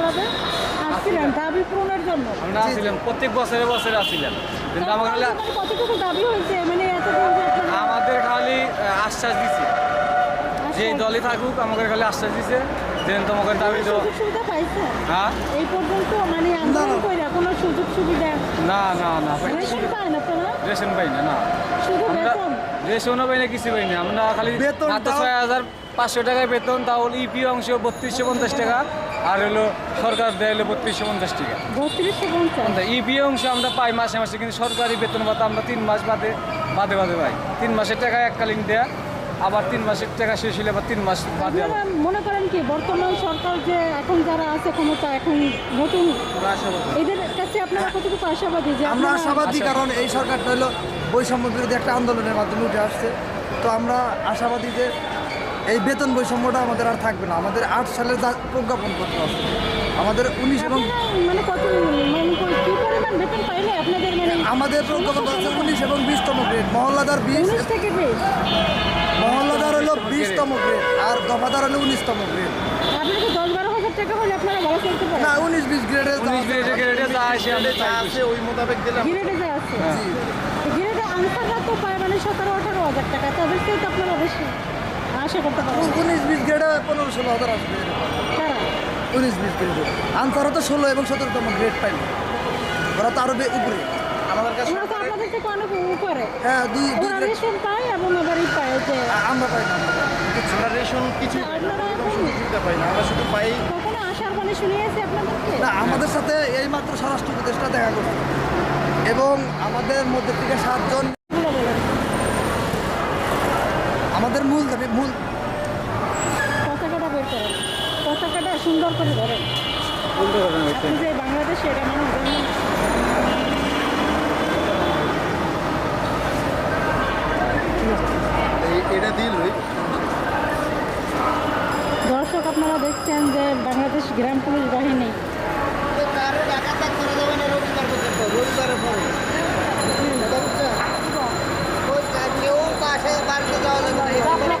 আসছিলেন দাবি পূরণের জন্য? আমরা আসছিলাম প্রত্যেক বছরে বছরে আসছিলাম কিন্তু আমাকে খালি কতটুকু দাবি হয়েছে? মানে এতদিন আমাদের খালি আশ্বাস দিছে। যে দলই থাকুক আমাকে খালি আশ্বাস দিছে তোমাকে দাবি সুবিধা হ্যাঁ? এই পর্যন্ত মানে আন্দোলন করে কোনো সুযোগ সুবিধা না না। না পাই- রেশন আপনারা? রেশন পাই না না। শুধু বেতন? রেশনও পাই না কিছু পাই না। আমরা খালি ছয় হাজার পাঁচশো টাকায় বেতন তাহলে ইপি অংশ বত্রিশশো পঞ্চাশ টাকা। আর হলো সরকার দেয় হলো বত্রিশশো পঞ্চাশ টাকা। বত্রিশশো পঞ্চাশ। ইপি অংশ আমরা পাই মাসে মাসে কিন্তু সরকারি বেতন ভাতা আমরা তিন মাস বাদে বাদে বাদে পাই। তিন মাসের টাকা এককালীন দেয়া আবার তিন মাসের টাকা শেষ হলে আবার তিন মাস বাদে মনে করেন কি বর্তমান সরকার যে এখন যারা আছে ক্ষমতা এখন নতুন এদের কাছে আপনারা কতটুকু আশাবাদী যে আমরা আশাবাদী কারণ এই সরকারটা হলো বৈষম্য বিরোধী একটা আন্দোলনের মাধ্যমে উঠে আসছে। তো আমরা আশাবাদী যে এই বেতন বৈষম্যটা আমাদের আর থাকবে না। আমাদের আট সালে যা প্রজ্ঞাপন করতে হবে। আমাদের উনিশ এবং মানে কত মানে কি পরিমাণ বেতন পাইলে আপনাদের মানে আমাদের প্রজ্ঞাপন হচ্ছে উনিশ এবং বিশতম গ্রেড। মহল্লাদার বিশ মহল্লাদার হলো বিশতম গ্রেড আর দফাদার হলো উনিশতম গ্রেড। না উনিশ বিশ গ্রেডে গ্রেডে গ্রেডে যা আছে ওই মোতাবেক দিলাম। গিরেটে যে আছে। আনসাররা তো পায় মানে সতেরো আঠারো হাজার টাকা থেকে তো আপনারা বেশি। আশা করতে পারেন উনিশ বিশ গ্রেডে পনেরো ষোলো হাজার আসবে। তারা উনিশ বিশ গ্রেডে আনসারও তো ষোলো এবং সতেরোতম গ্রেড পাইনি ওরা তো আরও বে- উপরে। আমাদের কাছে ওরা তো আপনাদের থেকে অনেক উপরে। হ্যাঁ দুই রেশন পায় এবং আবারই পায় যে আমরা পাই না আমরা পাই না। রেশন কিছু সুবিধা পাই না আমরা শুধু পাই কখনো আসার মানে শুনিয়েছে আপনাদেরকে? না আমাদের সাথে এই মাত্র স্বরাষ্ট্র উপদেষ্টা দেখা করছে। এবং আমাদের মধ্যে থেকে সাতজন আমাদের মূল পতাকাটা বের করেন পতাকাটা সুন্দর করে ধরেন আপনি যে বাংলাদেশে এটা মানুষ জানেন এই- এটা দিলই দর্শক আপনারা দেখছেন যে বাংলাদেশ গ্রাম পুলিশ বাহিনী